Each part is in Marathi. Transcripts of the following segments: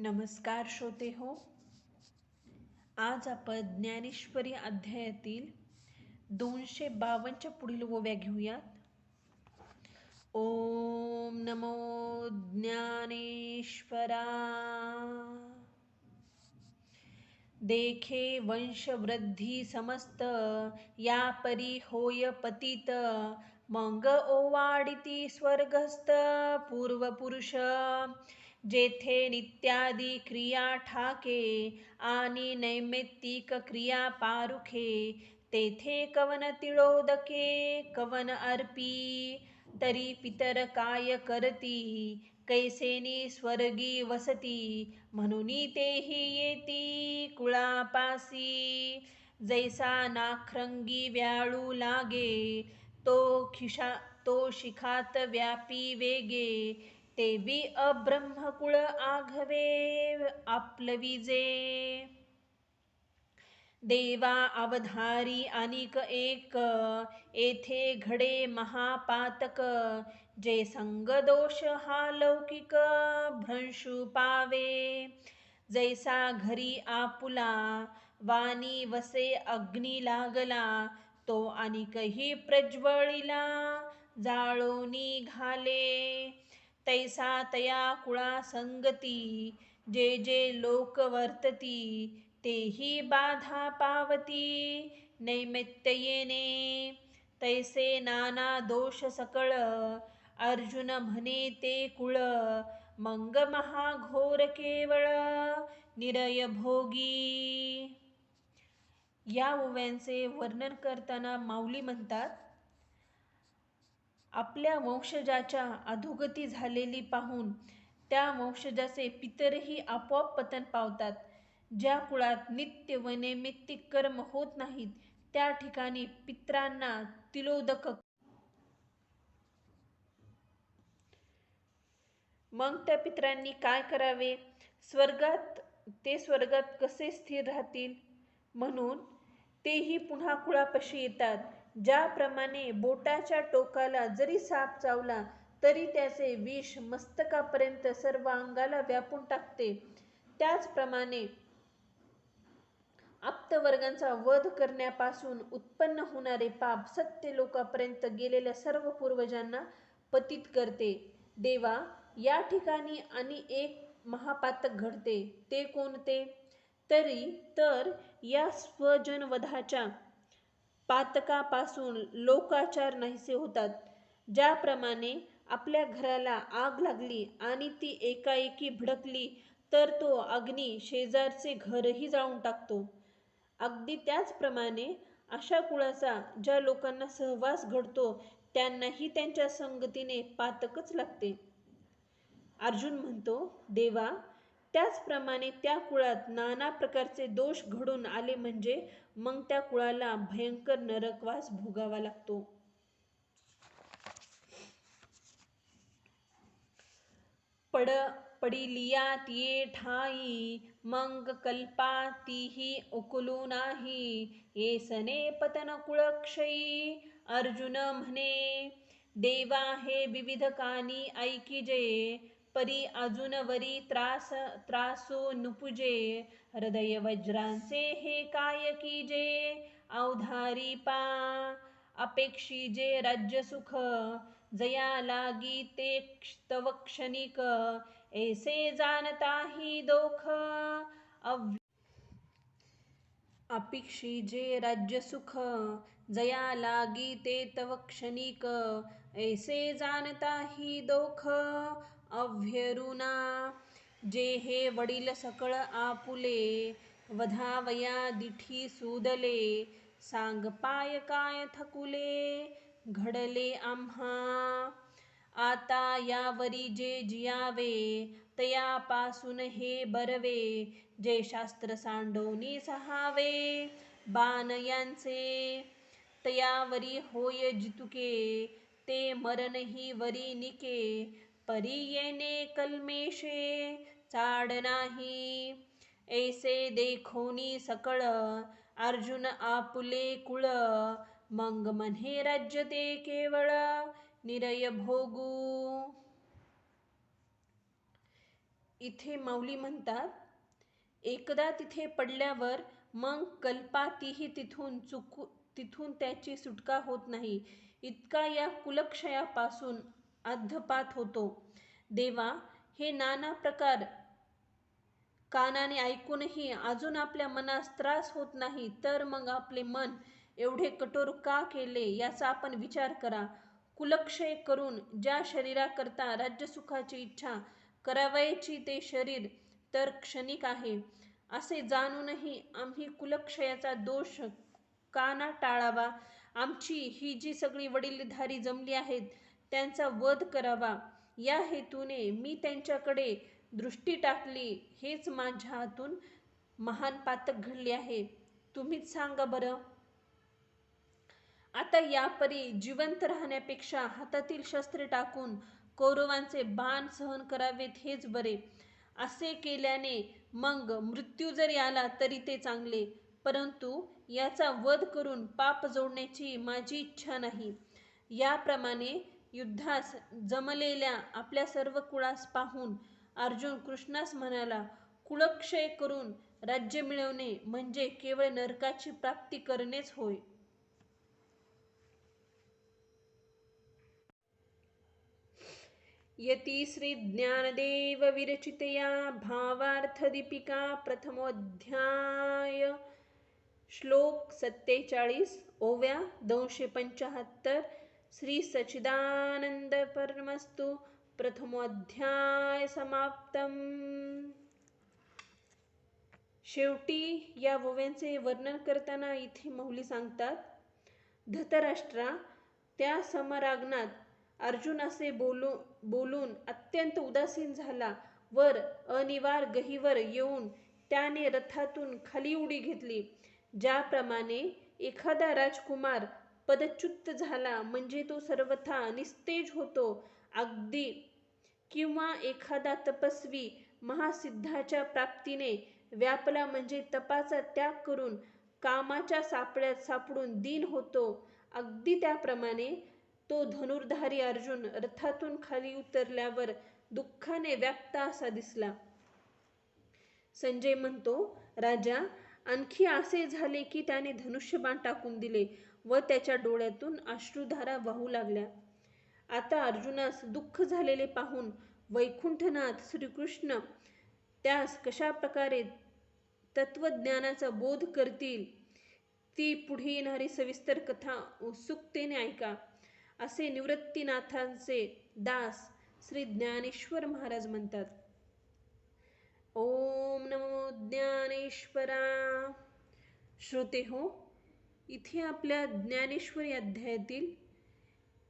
नमस्कार श्रोते हो. आज आपण ज्ञानेश्वरी अध्यायातील दोनशे बावनच्या पुढील ओव्या घेऊयात. ओम नमो ज्ञानेश्वरा. देखे वंशवृद्धी समस्त या परी होय पतित मंग ओवाडिती स्वर्गस्थ पूर्वपुरुष. जेथे नित्यादी क्रिया ठाके आणि नैमित्तिक क्रिया पारुखे तेथे कवन तिळोदके कवन अर्पी तरी पितर काय करती कैसेनी स्वर्गी वसती म्हणूनी तेही येती कुळापासी. जैसा नाखरंगी व्याळू लागे तो खिशा तो शिखात व्यापी वेगे ते बी अब्रह्मकुळ आघवे आपलविजे देवा अवधारी अनिक एक येथे घडे महापातक. जे संग दोष हा लौकिक भ्रंशु पावे. जैसा घरी आपुला वाणी वसे अग्नी लागला तो अनिकही प्रज्वळीला जाळोनी घाले. तैसा तया कुळा संगती जे जे लोक वर्तती तेही बाधा पावती. नैमित्तयेने तैसे नाना दोष सकळ अर्जुन म्हणे ते कुळ मंग महाघोर केवळ निरय भोगी. या ओव्यांचे वर्णन करताना माऊली म्हणतात आपल्या वंशजाच्या अधोगती झालेली पाहून त्या वंशजाचे पितरही आपोआप पतन पावतात. ज्या कुळात नित्य व नैमित्तिक कर्म होत नाहीत त्या ठिकाणी पित्रांना तिलोदक मग त्या पित्रांनी काय करावे? स्वर्गात ते स्वर्गात कसे स्थिर राहतील? म्हणून तेही पुन्हा कुळापाशी येतात. ज्याप्रमाणे बोटाच्या टोकाला जरी साप चावला तरी त्याचे विष मस्तकापर्यंत सर्व अंगाला व्यापून टाकते. त्याचप्रमाणे आप्तवर्गांचा वध करण्यापासून उत्पन्न होणारे पाप सत्य लोकापर्यंत गेलेल्या सर्व पूर्वजांना पतित करते. देवा या ठिकाणी आणि एक महापातक घडते. ते कोणते? तरी तर या स्वजनवधाच्या पातकापासून लोकाचार नाहीसे होतात. ज्याप्रमाणे आपल्या घराला आग लागली आणि ती एकाएकी भडकली तर तो अग्नी शेजारचे घरही जाळून टाकतो. अगदी त्याचप्रमाणे अशा कुळाचा ज्या लोकांना सहवास घडतो त्यांनाही त्यांच्या संगतीने पातकच लागते. अर्जुन म्हणतो देवा त्याचप्रमाणे त्या कुळात नाना प्रकारचे दोष घडून आले म्हणजे मग त्या कुळाला भयंकर नरकवास भोगावा लागतो. पड पडिलियात ये ठाई मग कल्पा तीही उकलू नाही. येसने पतन कुळक्षयी अर्जुन म्हणे देवा हे विविध कानी ऐकिजे परी अजून वरी त्रास त्रासो नुपुजे हृदय वज्रांचे हे काय कीजे अवधारी पा अपेक्षी जे राज्य सुख जया लागी ते तव क्षणिक ऐसे जाणता ही दोख अव अपेक्षी जे राज्य सुख जया लागी ते तव क्षणिक ऐसे जाणता ही दोख अव्यरुणा जे हे वडील सकळ आपुले वधावया दिठी सुदले सांग पाय काय थकुले घडले आम्हा. आता यावरी जे जियावे तयापासून हे बरवे जे शास्त्र सांडोनी सहावे. बाण यांचे तयावरी होय जितुके ते मरणही वरी निके परी येणे कल्मेशे चाड नाही. ऐसे देखोनी सकळ अर्जुन आपुले कुळ. मंग मन्हे राज्य ते केवळ निरय भोगू. इथे माऊली म्हणतात एकदा तिथे पडल्यावर मग कल्पातीही तिथून चुकू तिथून त्याची सुटका होत नाही. इतका या कुलक्षयापासून अध्धपात होतो. देवा हे नाना प्रकार कानाने ऐकूनही अजून आपल्या मनास त्रास होत नाही तर मग आपले मन एवढे कठोर का केले याचा आपण विचार करा. कुलक्षय करून ज्या शरीराकरता राज्यसुखाची इच्छा करावयाची ते शरीर तर क्षणिक आहे. असे जाणूनही आम्ही कुलक्षयाचा दोष काना टाळावा. आमची ही जी सगळी वडीलधारी जमली आहेत त्यांचा वध करावा. या हेतूने मी त्यांच्याकडे दृष्टी टाकली. हेच माझ्या हातून महान पातक घडले आहे. तुम्हीच सांगा बरं. आता यापरी जिवंत राहण्यापेक्षा हातातील शस्त्रे टाकून कौरवांचे बाण सहन करावेत हेच बरे. असे केल्याने मग मृत्यू जरी आला तरी ते चांगले. परंतु याचा वध करून पाप जोडण्याची माझी इच्छा नाही. याप्रमाणे युद्धास जमलेल्या आपल्या सर्व कुळास पाहून अर्जुन कृष्णास म्हणाला कुळक्षय करून राज्य मिळवणे म्हणजे केवळ नरकाची प्राप्ती करणेच होय. यती श्री ज्ञानदेव विरचितया भावार्थदीपिका प्रथमोध्याय. श्लोक सत्तेचाळीस ओव्या दोनशे पंचाहत्तर श्री सच्चिदानंद परमस्तु प्रथमोध्याय समाप्तम. शेवटी या वव्यांचे वर्णन करताना इथे मौली सांगतात धतराष्ट्रा त्या समराग्नात अर्जुन असे बोलू बोलून अत्यंत उदासीन झाला. वर अनिवार गहीवर येऊन त्याने रथातून खाली उडी घेतली. ज्याप्रमाणे एखादा राजकुमार पदच्युत झाला म्हणजे तो सर्वथा निस्तेज होतो. अगदी किंवा एखादा तपस्वी महासिद्धाच्या प्राप्तीने व्यापला म्हणजे तपाचा त्याग करून कामाच्या सापड्यात सापडून दीन होतो. अगदी त्याप्रमाणे तो धनुर्धारी अर्जुन रथातून खाली उतरल्यावर दुःखाने व्याप्त असा दिसला. संजय म्हणतो राजा आणखी असे झाले की त्याने धनुष्यबाण टाकून दिले. व त्याच्या डोळ्यातून अश्रुधारा वाहू लागल्या. आता अर्जुनास दुःख झालेले पाहून वैकुंठनाथ श्रीकृष्ण त्यास कशा प्रकारे तत्वज्ञानाचा बोध करतील ती पुढे येणारी सविस्तर कथा उत्सुकतेने ऐका असे निवृत्तीनाथांचे दास श्री ज्ञानेश्वर महाराज म्हणतात. ओम नमो ज्ञानेश्वरा. श्रोते हो इथे आपल्या ज्ञानेश्वरी अध्यायातील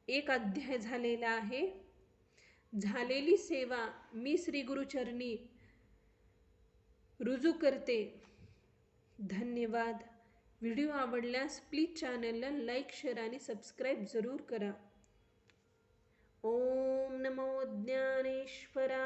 एक अध्याय झालेला आहे. झालेली सेवा मी श्री गुरुचरणी रुजू करते. धन्यवाद. व्हिडिओ आवडल्यास प्लीज चॅनलला लाईक शेअर आणि सबस्क्राईब जरूर करा. ओम नमो ज्ञानेश्वरा